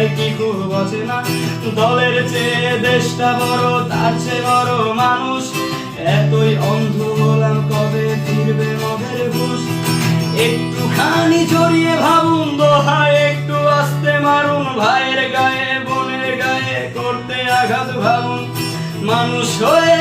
তারাই কি খুব আছে না দলের চেয়ে দেশটা বড়, তার চেয়ে বড় মানুষ। এতই অন্ধ হলাম কবে ফিরবে মগের ঘুষ? একটুখানি জড়িয়ে ভাবুন দোহায়, একটু আস্তে মারুন। ভাইয়ের গায়ে, বোনের গায়ে করতে আঘাত ভাবুন। মানুষ হয়ে